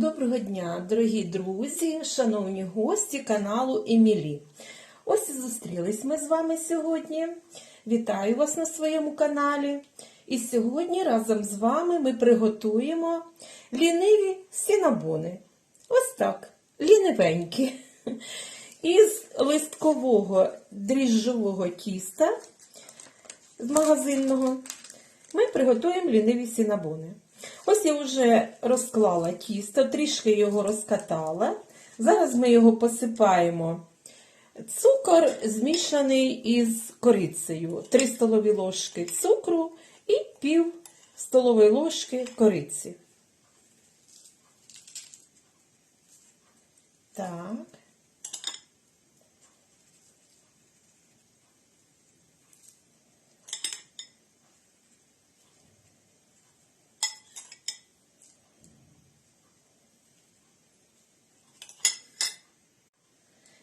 Доброго дня, дорогі друзі, шановні гості каналу Емілі. Ось і зустрілись ми з вами сьогодні. Вітаю вас на своєму каналі. І сьогодні разом з вами ми приготуємо ліниві сінабони. Ось так, лінивенькі. Із листкового дріжджового тіста з магазинного ми приготуємо ліниві сінабони. Ось я вже розклала тісто, трішки його розкатала. Зараз ми його посипаємо. Цукор змішаний із корицею. 3 столові ложки цукру і пів столової ложки кориці. Так.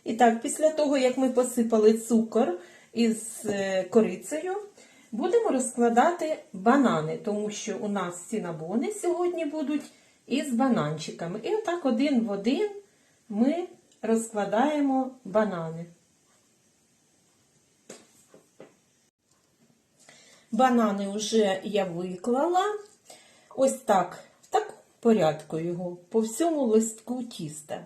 І так, після того, як ми посипали цукор із е, корицею, будемо розкладати банани, тому що у нас сінабони сьогодні будуть із бананчиками. І отак один в один ми розкладаємо банани. Банани вже я виклала. Ось так, в такому порядку його по всьому листку тіста.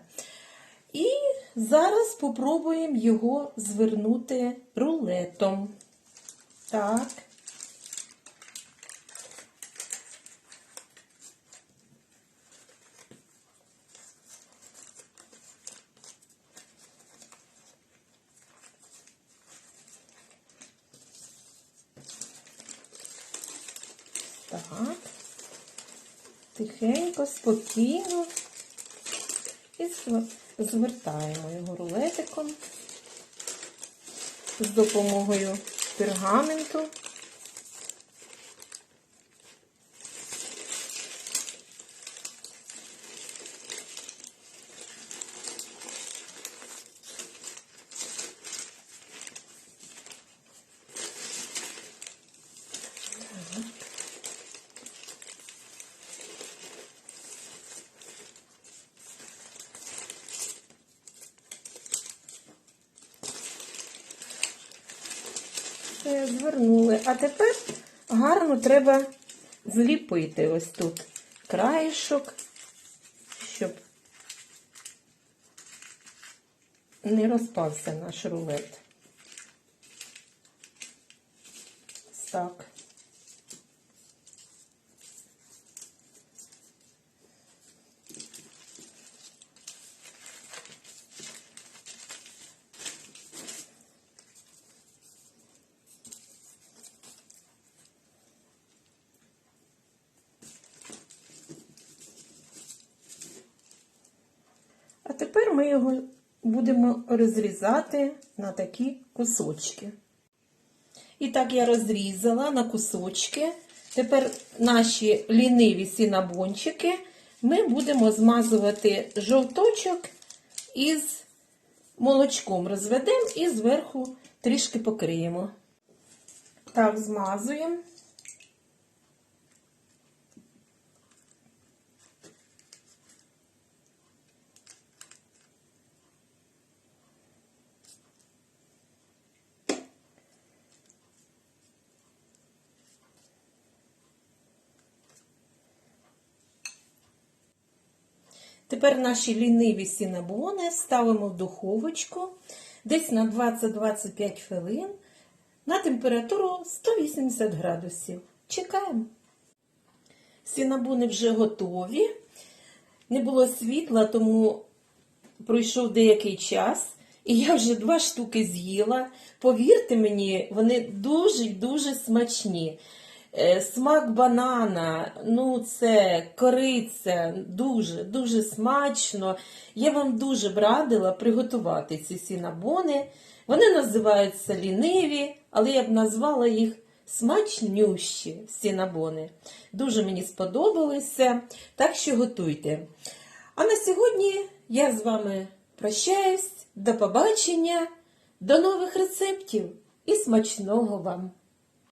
І зараз спробуємо його звернути рулетом. Так. Так. Тихенько, спокійно. І звертаємо його рулетиком з допомогою пергаменту. Все, звернули. А тепер гарно треба зліпити ось тут краєшок, щоб не розпався наш рулет. Так. А тепер ми його будемо розрізати на такі кусочки. І так я розрізала на кусочки. Тепер наші ліниві сінабончики ми будемо змазувати жовточок із молочком розведемо і зверху трішки покриємо. Так, змазуємо. Тепер наші ліниві сінабони ставимо в духовочку десь на 20-25 хвилин на температуру 180 градусів. Чекаємо. Сінабони вже готові. Не було світла, тому пройшов деякий час. І я вже два штуки з'їла. Повірте мені, вони дуже-дуже смачні. Е, Смак банана, ну це кориця, дуже, дуже смачно. Я вам дуже б радила приготувати ці сінабони. Вони називаються ліниві, але я б назвала їх смачнющі сінабони. Дуже мені сподобалися, так що готуйте. А на сьогодні я з вами прощаюсь. До побачення, до нових рецептів і смачного вам!